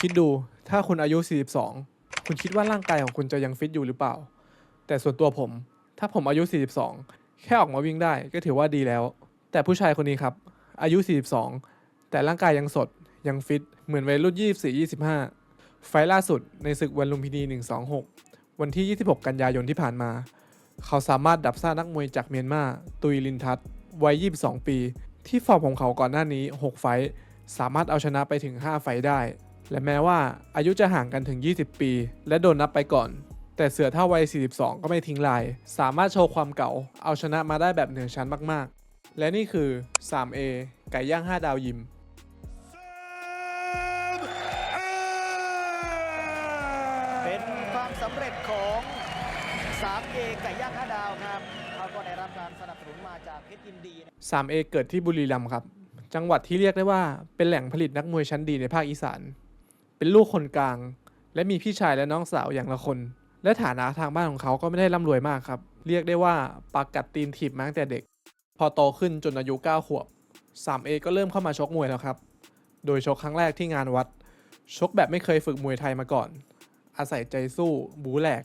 คิดดูถ้าคุณอายุ 42 คุณคิดว่าร่างกายของคุณจะยังฟิตอยู่หรือเปล่า แต่ส่วนตัวผม ถ้าผมอายุ 42 แค่ออกมาวิ่งได้ก็ถือว่าดีแล้ว แต่ผู้ชายคนนี้ครับ อายุ 42 แต่ร่างกายยังสดยังฟิต เหมือนวัยรุ่น 24-25 ไฟล์ล่าสุดในศึกวันลุมพินี 126 วันที่ 26 กันยายนที่ผ่านมา เขาสามารถดับซ่านักมวยจากเมียนมาตุยลินทัศน์วัย 22 ปี ที่ฟอร์มของเขาก่อนหน้านี้ 6 ไฟท์สามารถเอาชนะไปถึง 5 ไฟท์ได้ และแม้ว่าอายุจะห่างกันถึง 20 ปี และโดนนับไปก่อน แต่เสือเท่าวัย 42 ก็ไม่ทิ้งลาย สามารถโชว์ความเก่า เอาชนะมาได้แบบเหนือชั้นมากๆ และนี่คือ 3A ไก่ย่าง 5 ดาวยิมเป็นความสำเร็จของ 3A ไก่ย่างห้าดาวครับเขาก็ได้รับการสนับสนุนมาจากเพชรยินดีนะ 3A เกิดที่บุรีรัมย์ครับ จังหวัดที่เรียกได้ว่าเป็นแหล่งผลิตนักมวยชั้นดีในภาคอีสาน เป็นลูกคนกลาง และมีพี่ชายและน้องสาวอย่างละคน และฐานะทางบ้านของเขาก็ไม่ได้ร่ำรวยมากครับ เรียกได้ว่าปากกัดตีนถีบมาตั้งแต่เด็ก พอโตขึ้นจนอายุ 9 ขวบ 3A ก็เริ่มเข้ามาชกมวยแล้วครับ โดยชกครั้งแรกที่งานวัด ชกแบบไม่เคยฝึกมวยไทยมาก่อน อาศัยใจสู้บูแหลก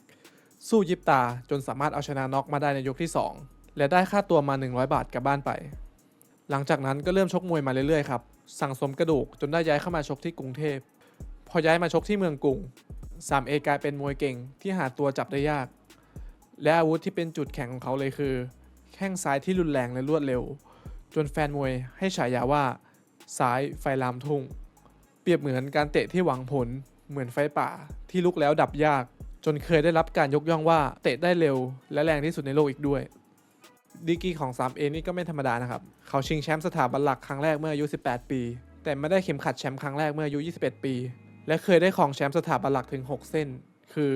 สู้ยิบตาจนสามารถเอาชนะน็อกมาได้ในยกที่ 2 และได้ค่าตัวมา 100 บาทกลับบ้านไป หลังจากนั้นก็เริ่มชกมวยมาเรื่อยๆครับ สั่งสมกระดูกจนได้ย้ายเข้ามาชกที่กรุงเทพ พอย้ายมาชกที่เมืองกรุง 3A กลายเป็นมวยเก่งที่หาตัวจับได้ยาก และอาวุธที่เป็นจุดแข็งของเขาเลยคือ แข้งซ้ายที่รุนแรงและรวดเร็ว จนแฟนมวยให้ฉายาว่า ซ้ายไฟลามทุ่ง เปรียบเหมือนการเตะที่หวังผล เหมือนไฟป่าที่ลุกแล้วดับยาก จนเคยได้รับการยกย่องว่าเตะได้เร็ว และแรงที่สุดในโลกอีกด้วยดีกีของ 3A นี่ก็ไม่ธรรมดานะครับ เขาชิงแชมป์สถาบันหลักครั้งแรกเมื่ออายุ 18 ปี แต่ไม่ได้เข็มขัดแชมป์ครั้งแรกเมื่ออายุ 21 ปี และเคยได้ครองแชมป์สถาบันหลักถึง 6 เส้น คือ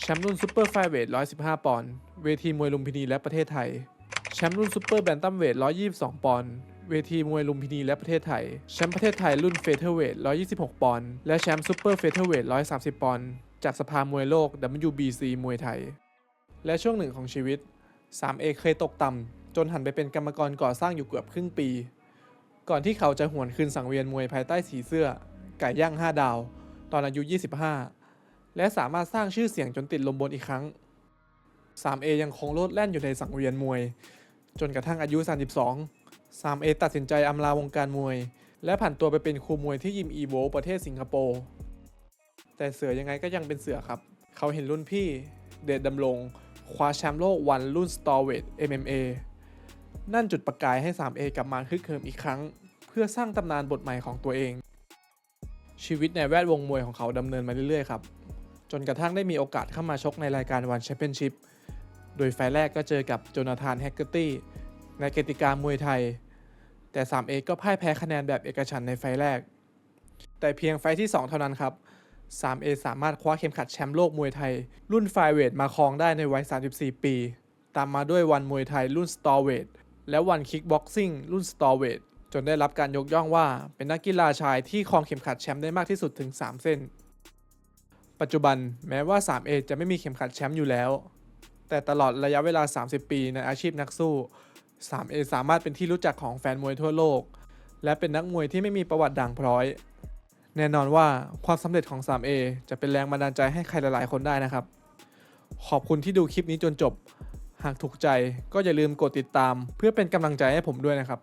แชมป์รุ่นซูเปอร์ไฟเวท 115 ปอนด์ เวทีมวยลุมพินีและประเทศไทย แชมป์รุ่นซูเปอร์แบนตัมเวท 122 ปอนด์ เวทีมวยลุมพินีและประเทศไทย แชมป์ประเทศไทยรุ่นเฟเธอร์เวท 126 ปอนด์ และแชมป์ซูเปอร์เฟเธอร์เวท 130 ปอนด์ จากสภามวยโลก WBC มวยไทย และช่วงหนึ่งของชีวิต 3A เคยตกต่ำจนหันไปเป็นกรรมกรก่อสร้างอยู่เกือบครึ่งปี ก่อนที่เขาจะหวนคืนสังเวียนมวยภายใต้สีเสื้อ ไก่ย่าง 5 ดาว ตอนอายุ 25 และสามารถสร้างชื่อเสียงจนติดลมบนอีกครั้ง 3A ยังคงโลดแล่นอยู่ในสังเวียนมวย จนกระทั่งอายุ 32 3A ตัดสินใจอำลาวงการมวย และผันตัวไปเป็นครูมวยที่ยิมอีโวประเทศสิงคโปร์แต่เสือยังไงก็ยังเป็นเสือครับ เขาเห็นรุ่นพี่เดชดำรงคว้าแชมป์โลกวันรุ่นสตอร์เวท MMA นั่นจุดประกายให้ 3A กลับมาคึกเคิมอีกครั้ง เพื่อสร้างตำนานบทใหม่ของตัวเอง ชีวิตในแวดวงมวยของเขาดำเนินมาเรื่อยๆครับ จนกระทั่งได้มีโอกาสเข้ามาชกในรายการวันแชมเปี้ยนชิพโดยไฟแรกก็เจอกับโจนาธานแฮกเกอร์ตี้ในกติกามวยไทย แต่ 3A ก็พ่ายแพ้คะแนนแบบเอกฉันในไฟแรก แต่เพียงไฟที่ 2 เท่านั้นครับ 3A สามารถคว้าเข็มขัดแชมป์โลกมวยไทย รุ่นไฟเวทมาครองได้ในวัย 34 ปี ตามมาด้วยวันมวยไทยรุ่นสตอร์เวทและวันคิกบ็อกซิ่งรุ่นสตอร์เวท จนได้รับการยกย่องว่าเป็นนักกีฬาชายที่ครองเข็มขัดแชมป์ได้มากที่สุดถึง 3 เส้น ปัจจุบันแม้ว่า 3A จะไม่มีเข็มขัดแชมป์อยู่แล้ว แต่ตลอดระยะเวลา 30 ปีในอาชีพนักสู้ 3A สามารถเป็นที่รู้จักของแฟนมวยทั่วโลก และเป็นนักมวยที่ไม่มีประวัติด่างพร้อย แน่นอนว่าความสำเร็จของ 3A จะเป็นแรงบันดาลใจให้ใครหลายๆ คนได้นะครับ ขอบคุณที่ดูคลิปนี้จนจบ หากถูกใจก็อย่าลืมกดติดตาม เพื่อเป็นกำลังใจให้ผมด้วยนะครับ